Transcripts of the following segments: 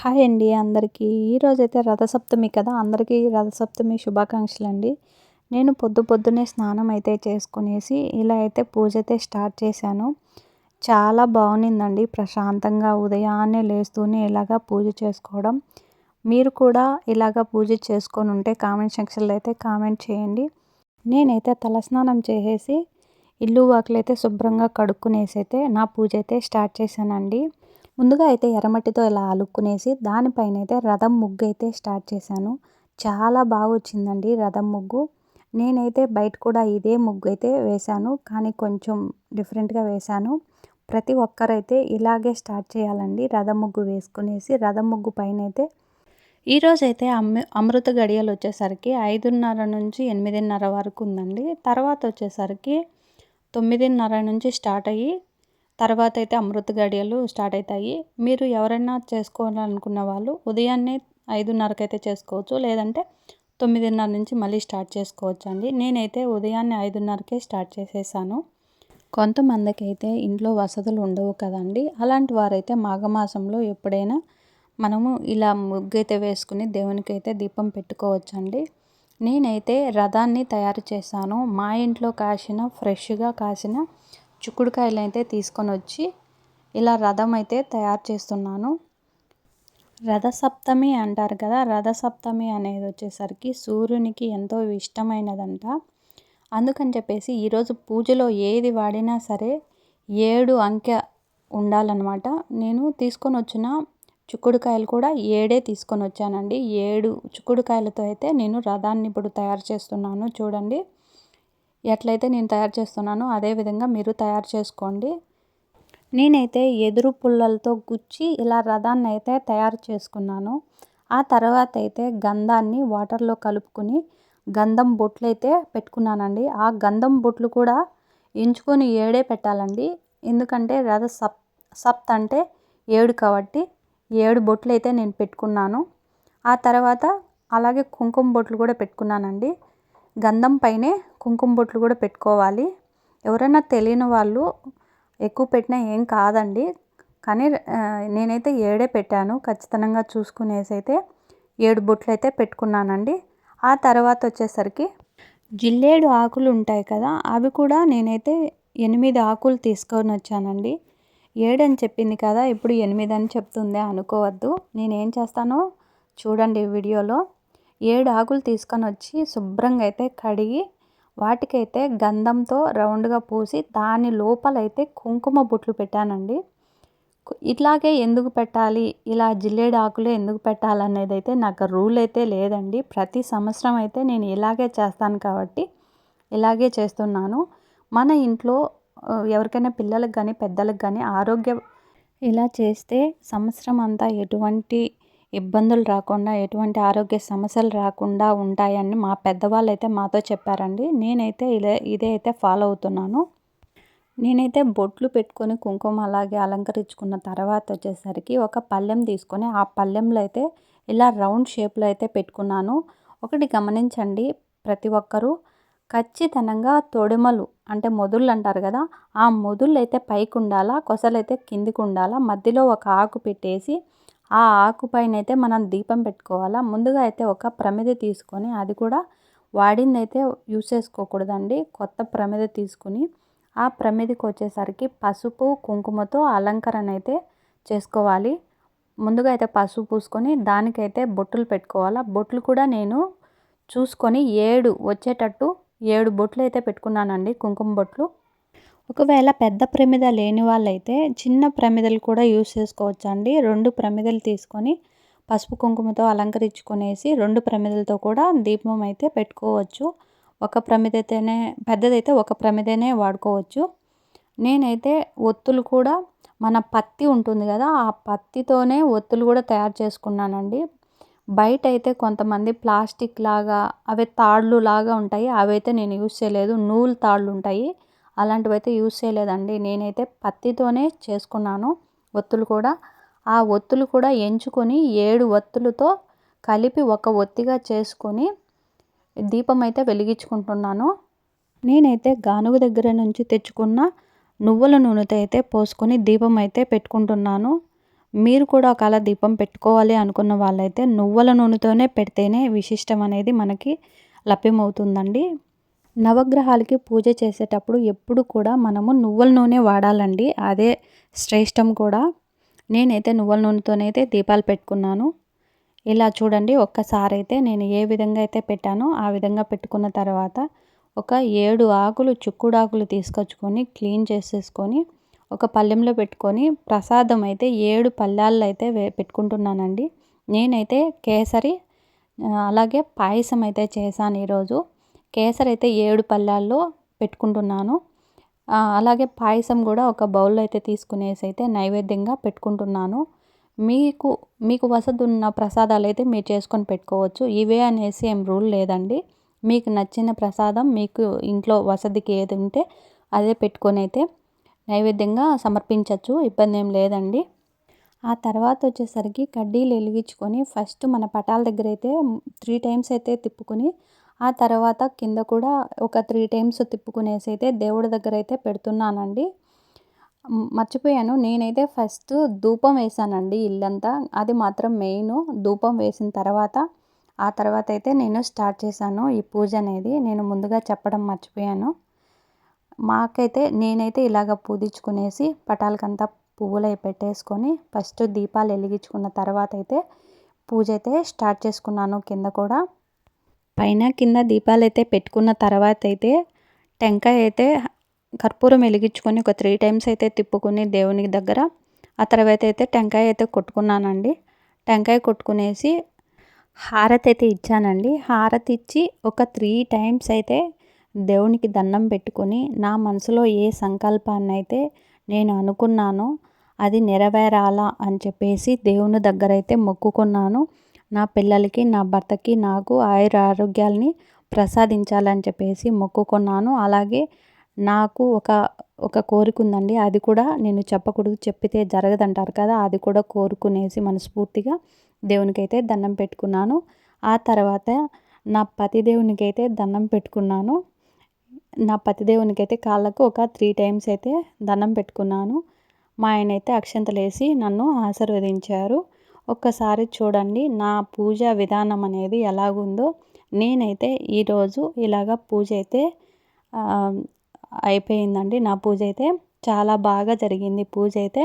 Hi అండి అందరికీ. ఈరోజైతే రథసప్తమి కదా అందరికీ రథసప్తమి శుభాకాంక్షలు అండి నేను పొద్దు పొద్దునే స్నానం అయితే చేసుకునేసి ఇలా అయితే పూజ అయితే స్టార్ట్ చేశాను. చాలా బాగుండిందండి ప్రశాంతంగా ఉదయాన్నే లేస్తూనే ఇలాగా పూజ చేసుకోవడం. మీరు కూడా ఇలాగ పూజ చేసుకొని ఉంటే కామెంట్ సెక్షన్లో అయితే కామెంట్ చేయండి. నేనైతే తలస్నానం చేసేసి ఇల్లు వాకిలైతే శుభ్రంగా కడుక్కునేసి అయితే నా పూజ అయితే స్టార్ట్ చేశానండి. ముందుగా అయితే ఎర్రమట్టితో ఇలా అలుక్కునేసి దానిపైన అయితే రథం ముగ్గు అయితే స్టార్ట్ చేశాను. చాలా బాగా వచ్చిందండి రథం ముగ్గు. నేనైతే బయట కూడా ఇదే ముగ్గు అయితే వేశాను కానీ కొంచెం డిఫరెంట్గా వేశాను. ప్రతి ఒక్కరైతే ఇలాగే స్టార్ట్ చేయాలండి రథం ముగ్గు వేసుకునేసి. రథం ముగ్గు పైన అయితే ఈరోజు అయితే అమ అమృత గడియలు వచ్చేసరికి ఐదున్నర నుంచి ఎనిమిదిన్నర వరకు ఉందండి. తర్వాత వచ్చేసరికి తొమ్మిదిన్నర నుంచి స్టార్ట్ అయ్యి తర్వాత అయితే అమృత గడియలు స్టార్ట్ అవుతాయి మీరు ఎవరైనా చేసుకోవాలనుకున్న వాళ్ళు ఉదయాన్నే ఐదున్నరకు అయితే చేసుకోవచ్చు. లేదంటే తొమ్మిదిన్నర నుంచి మళ్ళీ స్టార్ట్ చేసుకోవచ్చు అండి నేనైతే ఉదయాన్నే ఐదున్నరకే స్టార్ట్ చేసేసాను. కొంతమందికి అయితే ఇంట్లో వసతులు ఉండవు కదండి. అలాంటి వారైతే మాఘమాసంలో ఎప్పుడైనా మనము ఇలా ముగ్గు అయితే వేసుకుని దేవునికి అయితే దీపం పెట్టుకోవచ్చండి. నేనైతే రథాన్ని తయారు చేశాను. మా ఇంట్లో కాసిన ఫ్రెష్గా కాసిన చుక్కుడుకాయలు అయితే తీసుకొని వచ్చి ఇలా రథం అయితే తయారు చేస్తున్నాను. రథసప్తమి అంటారు కదా రథసప్తమి అనేది వచ్చేసరికి సూర్యునికి ఎంతో ఇష్టమైనదంట. అందుకని చెప్పేసి ఈరోజు పూజలో ఏది వాడినా సరే ఏడు అంకె ఉండాలన్నమాట. నేను తీసుకొని వచ్చిన చుక్కుడుకాయలు కూడా ఏడే తీసుకొని వచ్చానండి ఏడు చుక్కుడుకాయలతో అయితే నేను రథాన్ని ఇప్పుడు తయారు చేస్తున్నాను. చూడండి. ఎట్లయితే నేను తయారు చేస్తున్నానో అదే విధంగా మీరు తయారు చేసుకోండి. నేనైతే ఎదురు పుల్లలతో గుచ్చి ఇలా రథాన్ని అయితే తయారు చేసుకున్నాను. ఆ తర్వాత అయితే గంధాన్ని వాటర్లో కలుపుకుని గంధం బొట్లు అయితే పెట్టుకున్నానండి. ఆ గంధం బొట్లు కూడా ఎంచుకొని ఏడే పెట్టాలండి. ఎందుకంటే రథ సప్ సప్త్ అంటే ఏడు కాబట్టి ఏడు బొట్లు అయితే నేను పెట్టుకున్నాను. ఆ తర్వాత అలాగే కుంకుమ బొట్లు కూడా పెట్టుకున్నానండి. గంధం పైనే కుంకుమ బొట్లు కూడా పెట్టుకోవాలి. ఎవరైనా తెలియని వాళ్ళు ఎక్కువ పెట్టినా ఏం కాదండి. కానీ నేనైతే ఏడే పెట్టాను. ఖచ్చితంగా చూసుకునేసి అయితే ఏడు బొట్లు అయితే పెట్టుకున్నానండి. ఆ తర్వాత వచ్చేసరికి జిల్లేడు ఆకులు ఉంటాయి కదా అవి కూడా నేనైతే ఎనిమిది ఆకులు తీసుకొని వచ్చానండి. ఏడని చెప్పింది కదా ఇప్పుడు ఎనిమిది అని చెప్తుంది అనుకోవద్దు. నేనేం చేస్తానో చూడండి వీడియోలో. ఏడు ఆకులు తీసుకొని వచ్చి శుభ్రంగా అయితే కడిగి వాటికైతే గంధంతో రౌండ్గా పూసి దాని లోపలైతే కుంకుమ బుట్లు పెట్టానండి. ఇట్లాగే ఎందుకు పెట్టాలి? ఇలా జిల్లేడు ఆకులే ఎందుకు పెట్టాలనేది అయితే నాకు రూల్ అయితే లేదండి. ప్రతి సంవత్సరం అయితే నేను ఇలాగే చేస్తాను కాబట్టి ఇలాగే చేస్తున్నాను. మన ఇంట్లో ఎవరికైనా పిల్లలకు కానీ పెద్దలకు కానీ ఆరోగ్యం ఇలా చేస్తే సంవత్సరం అంతా ఎటువంటి ఇబ్బందులు రాకుండా ఎటువంటి ఆరోగ్య సమస్యలు రాకుండా ఉంటాయని మా పెద్దవాళ్ళు అయితే మాతో చెప్పారండి. నేనైతే ఇదే ఇదే అయితే ఫాలో అవుతున్నాను. నేనైతే బొట్లు పెట్టుకొని కుంకుమ అలాగే అలంకరించుకున్న తర్వాత వచ్చేసరికి ఒక పళ్ళెం తీసుకొని ఆ పళ్ళెంలో అయితే ఇలా రౌండ్ షేప్లో అయితే పెట్టుకున్నాను. ఒకటి గమనించండి ప్రతి ఒక్కరూ ఖచ్చితంగా తొడిమలు అంటే మొదుళ్ళు అంటారు కదా ఆ మొదుళ్ళు అయితే పైకి ఉండాలా కొసలైతే కిందికి ఉండాలా మధ్యలో ఒక ఆకు పెట్టేసి ఆ ఆకు పైన అయితే మనం దీపం పెట్టుకోవాలా? ముందుగా అయితే ఒక ప్రమిద తీసుకొని అది కూడా వాడిందైతే యూస్ చేసుకోకూడదండి. కొత్త ప్రమిద తీసుకుని ఆ ప్రమిదకి వచ్చేసరికి పసుపు కుంకుమతో అలంకరణ అయితే చేసుకోవాలి. ముందుగా అయితే పసుపు పూసుకొని దానికైతే బొట్టులు పెట్టుకోవాలా? బొట్లు కూడా నేను చూసుకొని ఏడు వచ్చేటట్టు ఏడు బొట్లు అయితే పెట్టుకున్నానండి కుంకుమ బొట్లు. ఒకవేళ పెద్ద ప్రమిద లేని వాళ్ళైతే చిన్న ప్రమిదలు కూడా యూస్ చేసుకోవచ్చు అండి రెండు ప్రమిదలు తీసుకొని పసుపు కుంకుమతో అలంకరించుకునేసి రెండు ప్రమిదలతో కూడా దీపం అయితే పెట్టుకోవచ్చు. ఒక ప్రమిదైతేనే పెద్దదైతే ఒక ప్రమిదనే వాడుకోవచ్చు. నేనైతే ఒత్తులు కూడా మన పత్తి ఉంటుంది కదా ఆ పత్తితోనే ఒత్తులు కూడా తయారు చేసుకున్నానండి. బయట అయితే కొంతమంది ప్లాస్టిక్ లాగా అవి తాళ్ళు లాగా ఉంటాయి. అవైతే నేను యూస్ చేయలేదు. నూలు తాళ్ళు ఉంటాయి. అలాంటివి అయితే యూస్ చేయలేదండి. నేనైతే పత్తితోనే చేసుకున్నాను ఒత్తులు కూడా. ఆ ఒత్తులు కూడా ఎంచుకొని ఏడు ఒత్తులతో కలిపి ఒక ఒత్తిగా చేసుకొని దీపం అయితే వెలిగించుకుంటున్నాను. నేనైతే గానుగ దగ్గర నుంచి తెచ్చుకున్న నువ్వుల నూనెతో అయితే పోసుకొని దీపం అయితే పెట్టుకుంటున్నాను. మీరు కూడా ఒకవేళ దీపం పెట్టుకోవాలి అనుకున్న వాళ్ళైతే నువ్వుల నూనెతోనే పెడితేనే విశిష్టం అనేది మనకి లభ్యమవుతుందండి. నవగ్రహాలకి పూజ చేసేటప్పుడు ఎప్పుడు కూడా మనము నువ్వుల నూనె వాడాలండి. అదే శ్రేష్టం కూడా. నేనైతే నువ్వుల నూనెతోనైతే దీపాలు పెట్టుకున్నాను. ఇలా చూడండి ఒక్కసారి అయితే నేను ఏ విధంగా అయితే పెట్టానో ఆ విధంగా పెట్టుకున్న తర్వాత ఒక ఏడు ఆకులు చుక్కుడాకులు తీసుకొచ్చుకొని క్లీన్ చేసేసుకొని ఒక పళ్ళెంలో పెట్టుకొని ప్రసాదం అయితే ఏడు పళ్ళాల్లో అయితే పెట్టుకుంటున్నానండి. నేనైతే కేసరి అలాగే పాయసం అయితే చేశాను ఈరోజు. కేసరి అయితే ఏడు పళ్ళాల్లో పెట్టుకుంటున్నాను. అలాగే పాయసం కూడా ఒక బౌల్లో అయితే తీసుకునేసి అయితే నైవేద్యంగా పెట్టుకుంటున్నాను. మీకు మీకు వసతి ఉన్న ప్రసాదాలు అయితే మీరు చేసుకొని పెట్టుకోవచ్చు. ఇవే అనేసి ఏం రూల్ లేదండి. మీకు నచ్చిన ప్రసాదం మీకు ఇంట్లో వసతికి ఏది ఉంటే అదే పెట్టుకొని అయితే నైవేద్యంగా సమర్పించవచ్చు ఇబ్బంది ఏం లేదండి. ఆ తర్వాత వచ్చేసరికి కడ్డీలు వెలిగించుకొని ఫస్ట్ మన పటాల దగ్గర అయితే త్రీ టైమ్స్ అయితే తిప్పుకొని ఆ తర్వాత కింద కూడా ఒక త్రీ టైమ్స్ తిప్పుకునేసి అయితే దేవుడి దగ్గర అయితే పెడుతున్నానండి మర్చిపోయాను. నేనైతే ఫస్ట్ ధూపం వేసానండి ఇల్లంతా. అది మాత్రం మెయిన్. ధూపం వేసిన తర్వాత ఆ తర్వాత అయితే నేను స్టార్ట్ చేశాను ఈ పూజ అనేది. నేను ముందుగా చెప్పడం మర్చిపోయాను. మాకైతే నేనైతే ఇలాగ పూజించుకునేసి పటాలకంతా పువ్వులు అవి పెట్టేసుకొని ఫస్ట్ దీపాలు వెలిగించుకున్న తర్వాత అయితే పూజ అయితే స్టార్ట్ చేసుకున్నాను కింద కూడా. పైన కింద దీపాలు అయితే పెట్టుకున్న తర్వాత అయితే టెంకాయ అయితే కర్పూరం వెలిగించుకొని ఒక త్రీ టైమ్స్ అయితే తిప్పుకుని దేవుని దగ్గర ఆ తర్వాత అయితే టెంకాయ అయితే కొట్టుకున్నానండి. టెంకాయ కొట్టుకునేసి హారతి అయితే ఇచ్చానండి. హారతి ఇచ్చి ఒక త్రీ టైమ్స్ అయితే దేవునికి దండం పెట్టుకొని నా మనసులో ఏ సంకల్పాన్ని అయితే నేను అనుకున్నానో అది నెరవేరాలా అని చెప్పేసి దేవుని దగ్గర అయితే మొక్కుకున్నాను. నా పిల్లలకి నా భర్తకి నాకు ఆయుర ఆరోగ్యాలని ప్రసాదించాలని చెప్పేసి మొక్కుకున్నాను. అలాగే నాకు ఒక ఒక కోరిక ఉందండి. అది కూడా నేను చెప్పకూడదు చెప్పితే జరగదంటారు కదా. అది కూడా కోరుకునేసి మనస్ఫూర్తిగా దేవునికైతే దండం పెట్టుకున్నాను. ఆ తర్వాత నా పతిదేవునికి అయితే దండం పెట్టుకున్నాను. నా పతిదేవునికి అయితే కాళ్ళకు ఒక త్రీ టైమ్స్ అయితే దండం పెట్టుకున్నాను. మా ఆయన అయితే అక్షంతలేసి నన్ను ఆశీర్వదించారు. ఒక్కసారి చూడండి నా పూజ విధానం అనేది ఎలాగుందో. నేనైతే ఈరోజు ఇలాగ పూజ అయితే అయిపోయిందండి. నా పూజ అయితే చాలా బాగా జరిగింది. పూజ అయితే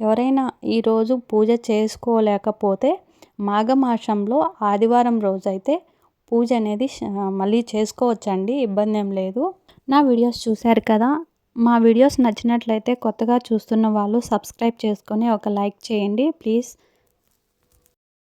ఎవరైనా ఈరోజు పూజ చేసుకోలేకపోతే మాఘమాసంలో ఆదివారం రోజు అయితే పూజ అనేది మళ్ళీ చేసుకోవచ్చండి. ఇబ్బంది ఏం లేదు. నా వీడియోస్ చూశారు కదా? మా వీడియోస్ నచ్చినట్లయితే కొత్తగా చూస్తున్న వాళ్ళు సబ్స్క్రైబ్ చేసుకొని ఒక లైక్ చేయండి. ప్లీజ్.